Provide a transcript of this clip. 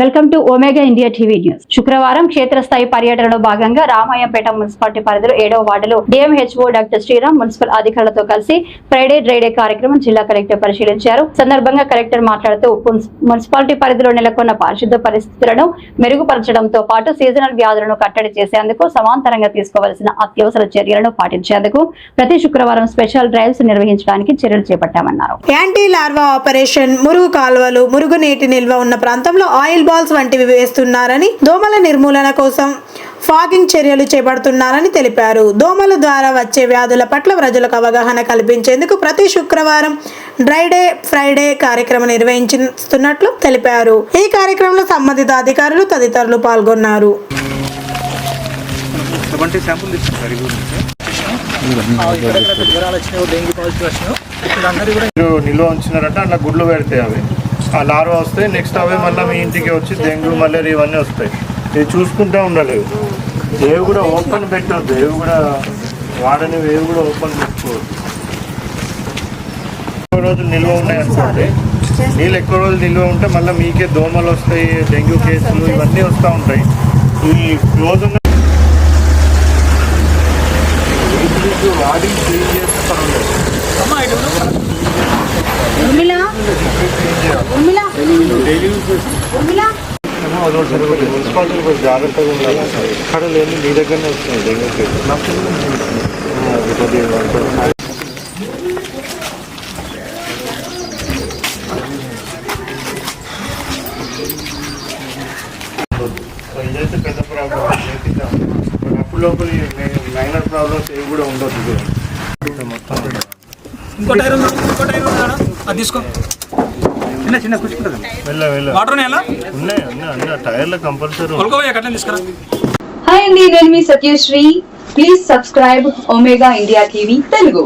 Welcome to Omega India TV news. శుక్రవారం క్షేత్రస్థాయి పర్యటనలో భాగంగా రామాయంపేట మున్సిపాలిటీ పరిధిలో ఏడవ వార్డులో డిఎంహెచ్ఓ డాక్టర్ శ్రీరామ్ మున్సిపల్ అధికారులతో కలిసి ఫ్రైడే డ్రైడే కార్యక్రమం జిల్లా కలెక్టర్ పరిశీలించారు. సందర్భంగా కలెక్టర్ మాట్లాడుతూ మున్సిపాలిటీ పరిధిలో నెలకొన్న పారిశుద్ధ పరిస్థితులను మెరుగుపరచడంతో పాటు సీజనల్ వ్యాధులను కట్టడి చేసేందుకు సమాంతరంగా తీసుకోవాల్సిన అత్యవసర చర్యలను పాటించేందుకు ప్రతి శుక్రవారం స్పెషల్ డ్రైవ్స్ నిర్వహించడానికి చర్యలు చేపట్టామన్నారు. యాంటీ లార్వా ఆపరేషన్ మురుగు కాలువలు మురుగునీటి నిల్వ ఉన్న ప్రాంతంలో ఆయిల్ బాల్స్ వంటివి వేస్తున్నారని దోమల నిర్మూలన కోసం ఫాగింగ్ చర్యలు చేపడుతున్నారని తెలిపారు. దోమల ద్వారా వచ్చే వ్యాధుల పట్ల ప్రజలకు అవగాహన కల్పించేందుకు ప్రతి శుక్రవారం డ్రైడే ఫ్రైడే కార్యక్రమం నిర్వహించుతున్నట్లు తెలిపారు. ఈ కార్యక్రమంలో సంబంధిత అధికారులు తదితరులు పాల్గొన్నారు. నిల్వ ఉంచినారంటే అట్లా గుడ్లు పెడతాయి అవి ఆ లార్వా వస్తాయి నెక్స్ట్ అవే మళ్ళీ మీ ఇంటికి వచ్చి డెంగ్యూ మలేరియా ఇవన్నీ వస్తాయి. ఇవి చూసుకుంటూ ఉండలేదు. ఏవి కూడా ఓపెన్ పెట్టొద్దు ఏవి కూడా వాడనివి ఏవి కూడా ఓపెన్ పెట్టుకోవద్దు. ఎక్కువ రోజులు నిల్వ ఉన్నాయి అనుకోండి. నీళ్ళు ఎక్కువ రోజులు నిల్వ ఉంటే మళ్ళీ మీకే దోమలు వస్తాయి డెంగ్యూ కేసులు ఇవన్నీ వస్తూ ఉంటాయి. ఈ క్లోజ్ ఉన్న వాడి క్లీన్ చేస్తే పర్వాలేదు. మున్సిపాలిటీ కొంచెం జాగ్రత్తగా ఉండాలి ఎక్కడ లేని మీ దగ్గరనే వస్తున్నాయి డెంగ్యూ కేసులు ఆ, అది కొద్దిగా అంతా- సో ఇదైతే పెద్ద ప్రాబ్లం అప్పుడు లోపల మైనర్ ప్రాబ్లమ్స్ ఏవి కూడా ఉండొద్దు ఇది మొత్తం ఇంకో టైర్ ఉంది ఇంకో టైర్ ఉంది ఆడ. అది తీసుకో చిన్న చిన్న కూర్చుంటుంది. వాటర్ ఉన్నాయి? ఉన్నాయి టైర్లు కంపల్సరీ తీసుకురా. హాయ్ అండి నేను మీ Satyashri. Please subscribe Omega India TV Telugu